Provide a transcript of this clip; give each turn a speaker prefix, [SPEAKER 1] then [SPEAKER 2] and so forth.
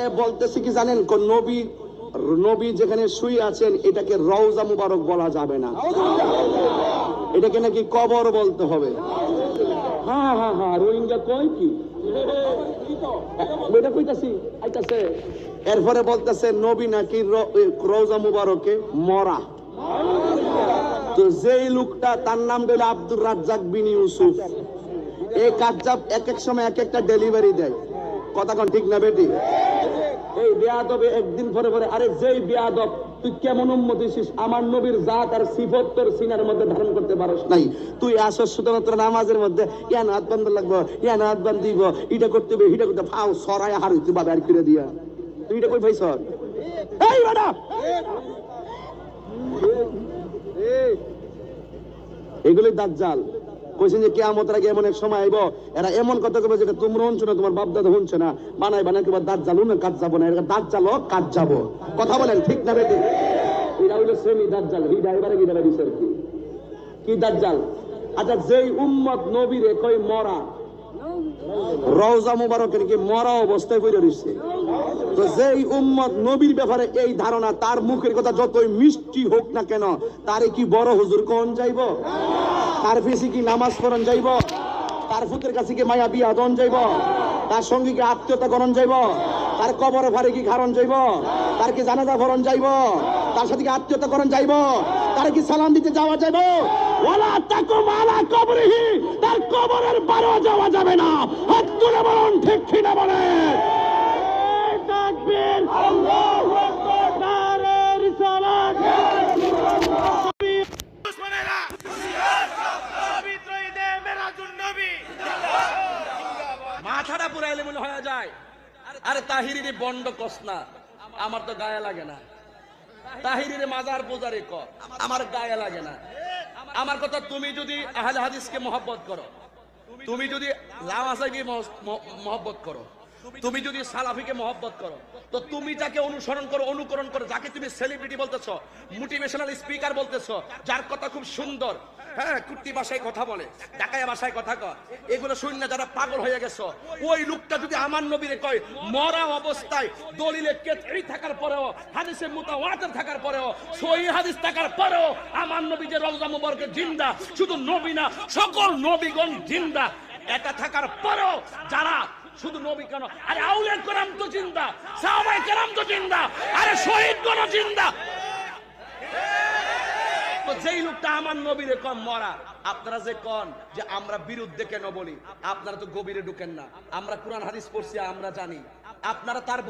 [SPEAKER 1] সে বলতেছে কি জানেন কোন নবী নবী যেখানে শুয়ে আছেন, এটাকে রওজা মুবারক বলা যাবে না। এটাকে নাকি কবর বলতে হবে। হ্যাঁ হ্যাঁ হ্যাঁ রোহিঙ্গা কয় কি? এরপরে বলতেছে, নবী নাকি মুবারকে মরা। তো যেই লোকটা, তার নাম হলো আব্দুর রাজ্জাক বিন ইউসুফ। এই কাজ্জাব এক এক সময় এক একটা ডেলিভারি দেয়। কথা কোন ঠিক না, বেটি? এই বেয়াদবে একদিন পরে পরে, আরে যেই বেয়াদব, তুই কেমন উন্মত হইছিস? আমার নবীর জাত আর সিফত তোর সিনার মধ্যে ধারণ করতে পারস নাই। তুই আসস শুধুমাত্র নামাজের মধ্যে, ইয়ান হাত বান্ধ লাগবো, ইয়ান হাত বান্ধ দিব এটা করতে হবে এটা করতে ফাও সরাই হার তুই বাবা, আর করে দিয়া। তুই এটা কই পাইছ এই বেটা এগুলি দাজ্জাল। কইছেন যে কেয়ামতের আগে এমন এক সময় আইব। এরা এমন কথা কবে যেটা তোমরা শুনছো না, তোমার বাপ দাদা শুনছে না। বানাই বানাই কিবা দাঁত জ্বালু না কাজ যাব না, এরা দাঁত জ্বালো কাজ যাব। কথা বলেন, ঠিক না বেটি? এটা হইল সেমি দাঁত জাল হিডা এবারে কি দাঁড়া দিছে কি? কি দাঁত জাল আচ্ছা যেই উম্মত নবীরে কই মরা, রওজা মুবারকের কি মরা অবস্থায় পড়ে রইছে? তো যেই উম্মত নবীর ব্যাপারে এই ধারণা, তার মুখের কথা যতই মিষ্টি হোক না কেন, তারে কি বড় হুজুর কোন যাইব? তার পিছে কি নামাজ পড়ন যাইব? তার ফুতের কাছে কি মায়া বিয়া দন যাইব? তার সঙ্গে কি আত্মীয়তা করণ যাইব? তার কবর ভারে কি খারণ যাইব? তার কি জানাজা ভরণ যাইব? তার সাথে কি আত্মীয়তা করণ যাইব? তার কি সালাম দিতে যাওয়া যাইব? ওয়ালা তাকুম আলা কবরিহি, তার কবরের বারো যাওয়া যাবে না।
[SPEAKER 2] পুরাইলে মনে হয়ে যায়। আরে বন্ড কস না, আমার তো গায়ে লাগে না। মাজার আমার গায়ে লাগে না। আমার কথা তুমি যদি আহলে হাদিসকে মহব্বত করো, তুমি যদি মহব্বত করো, তুমি যদি সালাফিকে মহব্বত করো, তো তুমি যাকে অনুসরণ করো, অনুকরণ করো, যাকে তুমি সেলিব্রিটি বলতেছো মোটিভেশনাল স্পিকার বলতেছো, যার কথা খুব সুন্দর হ্যাঁ কুর্তি ভাষায় কথা বলে, ঢাকায় কথা কয়। এগুলো শূন্য যারা পাগল হয়ে ওই লোকটা যদি আমার নবীরে কয়, মরা অবস্থায় দলিলে কেতরি থাকার পরেও, হাদিসে থাকার পরেও হাদিস থাকার পরেও আমার নবী যে রওজা মুবারকে জিন্দা, শুধু নবী না, সকল নবীগণ জিন্দা। এটা থাকার পরেও যারা শুধু নবী কেন, আরে আউলিয়া কেরাম তো জিন্দা সাহাবাই কেরাম তো জিন্দা, আরে শহীদ কোন জিন্দা। তো যেই লোকটা আমার নবীরে কম মরা। আপনারা যে কন যে আমরা বিরুদ্ধে কেন বলি? আপনারা তো গভীরে ঢুকেন না। আমরা কোরআন, হাদিস পড়ছি, আমরা জানি। আপনারা তার